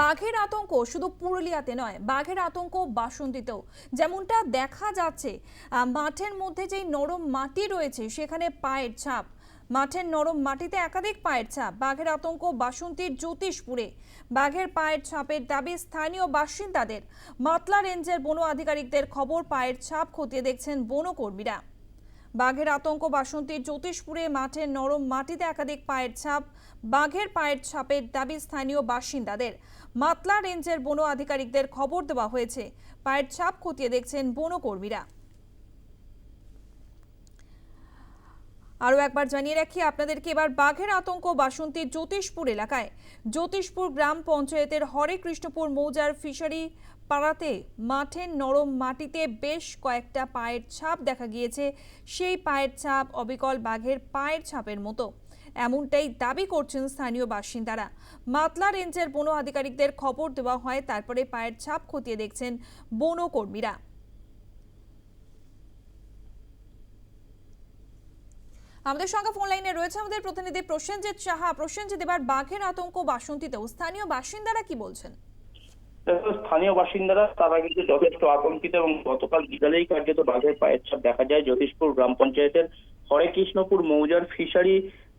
বাঘের আতঙ্ক শুধু পুরুলিয়াতে নয়, বাঘের আতঙ্ক বাসন্তীতেও। যেমনটা দেখা যাচ্ছে মাঠের মধ্যে যেই নরম মাটি রয়েছে, সেখানে পায়ের ছাপ। মাঠের নরম মাটিতে একাধিক পায়ের ছাপ। বাঘের আতঙ্ক বাসন্তীর জ্যোতিষপুরে। বাঘের পায়ের ছাপের দাবি স্থানীয় বাসিন্দাদের। মাতলা রেঞ্জের বন আধিকারিকদের খবর, পায়ের ছাপ খতিয়ে দেখছেন বনকর্মীরা। বাঘের আতঙ্ক বাসন্তীর জ্যোতিষপুরে মাঠে নরম মাটিতে একাধিক পায়ের ছাপ, বাঘের পায়ের ছাপের দাবি স্থানীয় বাসিন্দাদের। মাতলা রেঞ্জের বন আধিকারিকদের খবর দেওয়া হয়েছে। পায়ের ছাপ খতিয়ে দেখছেন বনকর্মীরা। আরও একবার জানিয়ে রাখি, আপনাদেরকে এবার বাঘের আতঙ্ক বাসন্তী জ্যোতিষপুর এলাকায়। জ্যোতিষপুর গ্রাম পঞ্চায়েতের হরে কৃষ্ণপুর মৌজার ফিশারি পাড়াতে মাঠের নরম মাটিতে বেশ কয়েকটা পায়ের ছাপ দেখা গিয়েছে। সেই পায়ের ছাপ অবিকল বাঘের পায়ের ছাপের মতো। এমনটাই দাবি করছেন স্থানীয় বাসিন্দারা। মাতলা রেঞ্জের বন আধিকারিকদের খবর দেওয়া হয়, তারপরে পায়ের ছাপ খতিয়ে দেখছেন বনকর্মীরা। আমাদের সঙ্গে ফোন লাইনে রয়েছে আমাদের প্রতিনিধি প্রসেনজিৎ সাহা। প্রসেনজিৎ, এবার বাঘের আতঙ্ক বাসন্তীতেও। স্থানীয় বাসিন্দারা কি বলছেন? স্থানীয় বাসিন্দারা, তারা কিন্তু যথেষ্ট আতঙ্কিত এবং গতকাল বিকালেই কার্যত বাঘের পায়ের ছাপ দেখা যায় জ্যোতিষপুর গ্রাম পঞ্চায়েতের হরে কৃষ্ণপুর মৌজার ফিশারি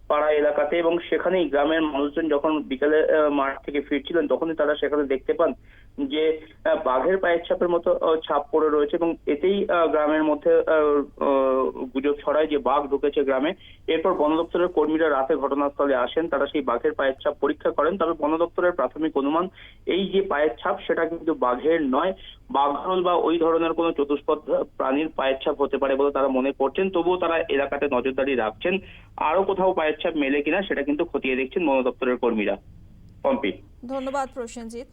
পাড়া এলাকাতে এবং সেখানেই গ্রামের মানুষজন যখন বিকালে মাঠ থেকে ফিরছিলেন, তখনই তারা সেখানে দেখতে পান যে বাঘের পায়ের ছাপের মতো ছাপ পড়ে রয়েছে এবং এতেই গ্রামের মধ্যে গুজব ছড়ায় যে বাঘ ঢুকেছে গ্রামে, এরপর বন দপ্তরের কর্মীরা রাতে ঘটনাস্থলে আসেন, তারা সেই বাঘের পায়ের ছাপ পরীক্ষা করেন। তবে বন দপ্তরের প্রাথমিক অনুমান, এই যে পায়ের ছাপ, সেটা কিন্তু বাঘের নয়। বাঘরল বা ওই ধরনের কোনো চতুষ্পদ প্রাণীর পায়ের ছাপ হতে পারে বলে তারা মনে করছেন। তবুও তারা এলাকাতে নজরদারি রাখছেন। আরও কোথাও পায়ের ছাপ মেলে কিনা, সেটা কিন্তু খতিয়ে দেখছেন বন দপ্তরের কর্মীরা। পম্পি। ধন্যবাদ প্রসেনজিৎ।